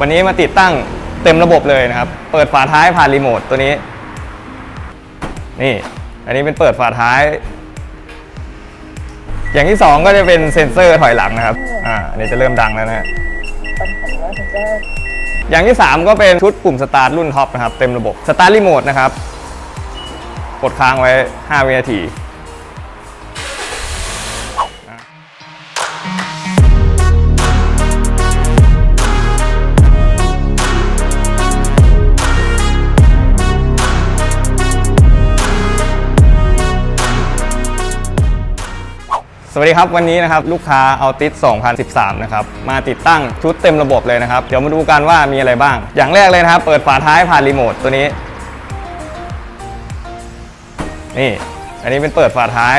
วันนี้มาติดตั้งเต็มระบบเลยนะครับ เปิดฝาท้ายผ่านรีโมทตัวนี้ นี่ อันนี้เป็นเปิดฝาท้าย อย่างที่สองก็จะเป็นเซ็นเซอร์ถอยหลังนะครับ อ่าอันนี้จะเริ่มดังแล้วนะฮะอย่างที่ 3 ก็เป็นชุดปุ่มสตาร์ทรุ่นท็อปนะครับ เต็มระบบสตาร์ทรีโมทนะครับ กดค้างไว้ 5 วินาที สวัสดีครับวันนี้นะครับลูกค้าเอาติส2013 นะครับ มาติดตั้งชุดเต็มระบบเลยนะครับ เดี๋ยวมาดูกันว่ามีอะไรบ้าง อย่างแรกเลยนะครับ เปิดฝาท้ายผ่านรีโมทตัวนี้ นี่ อันนี้เป็นเปิดฝาท้าย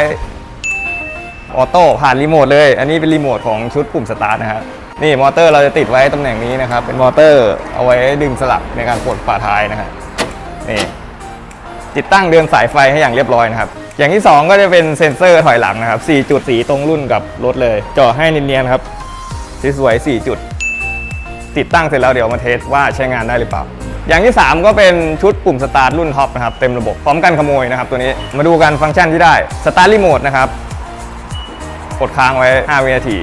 ออโต้ผ่านรีโมทเลย อันนี้เป็นรีโมทของชุดปุ่มสตาร์ทนะครับนี่มอเตอร์เราจะติดไว้ตำแหน่งนี้นะครับ เป็นมอเตอร์เอาไว้ดึงสลักในการกดฝาท้ายนะครับนี่ติดตั้งเดือนสายไฟให้อย่างเรียบร้อยนะครับ อย่างที่ 2 ก็จะเป็นเซ็นเซอร์ถอยหลังนะครับ4จุดสีตรงรุ่นกับรถเลยเจาะให้เนียนๆครับสวยๆ4จุด ติดตั้งเสร็จแล้วเดี๋ยวมาเทสว่าใช้งานได้หรือเปล่า อย่างที่ 3 ก็เป็นชุดปุ่มสตาร์ทรุ่นท็อปนะครับเต็มระบบพร้อมกันขโมยนะครับตัวนี้มาดูกันฟังก์ชันที่ได้สตาร์ทรีโมทนะครับกดค้างไว้ 5 วินาที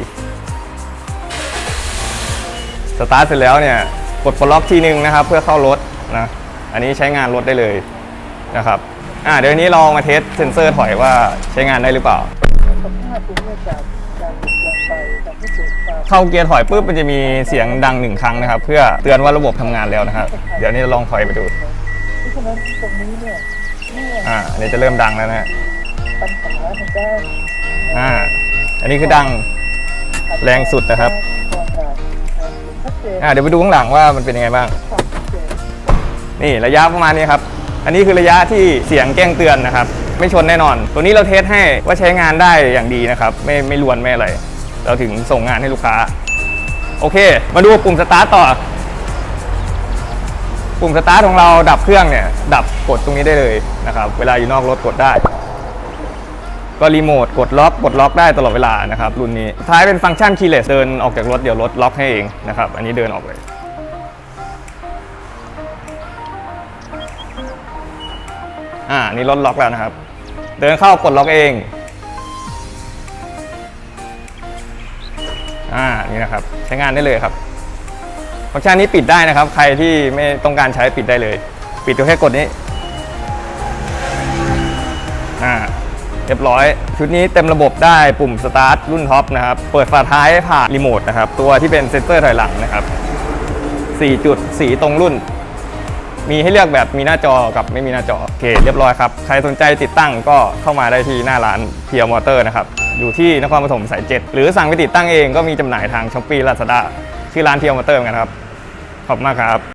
สตาร์ทเสร็จแล้วเนี่ยกดปลดล็อกทีนึงนะครับ เพื่อเข้ารถนะอันนี้ใช้งานรถได้เลยนะครับ อ่าเดี๋ยวนี้ลองมาเทสเซ็นเซอร์ถอยว่าใช้งานได้หรือเปล่า สภาพภูมิอากาศการเปลี่ยนแปลงไปทำให้เกิดควาเข้าเกียร์ถอยปุ๊บมันจะมีเสียงดังหนึ่งครั้งนะครับ เพื่อเตือนว่าระบบทำงานแล้วนะครับ เดี๋ยวนี้ลองถอยไปดู เพราะฉะนั้นตรงนี้เนี่ยเมื่ออ่าอันนี้จะเริ่มดังแล้วนะฮะปัญหาทางด้านอ่า อันนี้คือดัง แรงสุดนะครับ ความดังชัดเจนอ่าเดี๋ยวไปดูข้างหลังว่ามันเป็นยังไงบ้าง ความชัดเจนนี่ระยะประมาณนี้ครับ อันนี้คือระยะที่เสียงแจ้งเตือนนะครับ ไม่ชนแน่นอน ตัวนี้เราเทสให้ว่าใช้งานได้อย่างดีนะครับ ไม่ไม่รวนไม่อะไร เราถึงส่งงานให้ลูกค้า โอเค มาดูปุ่มสตาร์ทต่อ ปุ่มสตาร์ทของเราดับเครื่องเนี่ย ดับกดตรงนี้ได้เลยนะครับ เวลาอยู่นอกรถกดได้ ก็รีโมทกดล็อกกดล็อกได้ตลอดเวลานะครับรุ่นนี้ท้ายเป็นฟังก์ชันคีย์เลสเดินออกจากรถเดี๋ยวรถล็อกให้เองนะครับ อันนี้เดินออกเลย อ่านี่รถล็อกแล้วนะครับ เดินเข้ากดล็อกเองอ่านี่นะครับใช้งานได้เลยครับฟังก์ชันนี้ปิดได้นะครับ ใครที่ไม่ต้องการใช้ปิดได้เลย ปิดตัวแค่กดนี้อ่าเรียบร้อย ชุดนี้เต็มระบบได้ปุ่มสตาร์ทรุ่นท็อปนะครับ เปิดฝาท้ายผ่านรีโมทนะครับ ตัวที่เป็นเซ็นเซอร์ถอยหลังนะครับ 4 จุดสีตรงรุ่น มีให้เลือกแบบมีหน้าจอกับไม่มีหน้าจอโอเคเรียบร้อยครับ ใครสนใจติดตั้งก็เข้ามาได้ที่หน้าร้านเพียวมอเตอร์นะครับ อยู่ที่นครปฐมสายเจหรือสั่งไปติดตั้งเองก็มีจำหน่ายทางช้อปปี้ลาซาด้าชื่อร้านเพียวมอเตอร์เหมือนกันครับ ขอบคุณมากครับ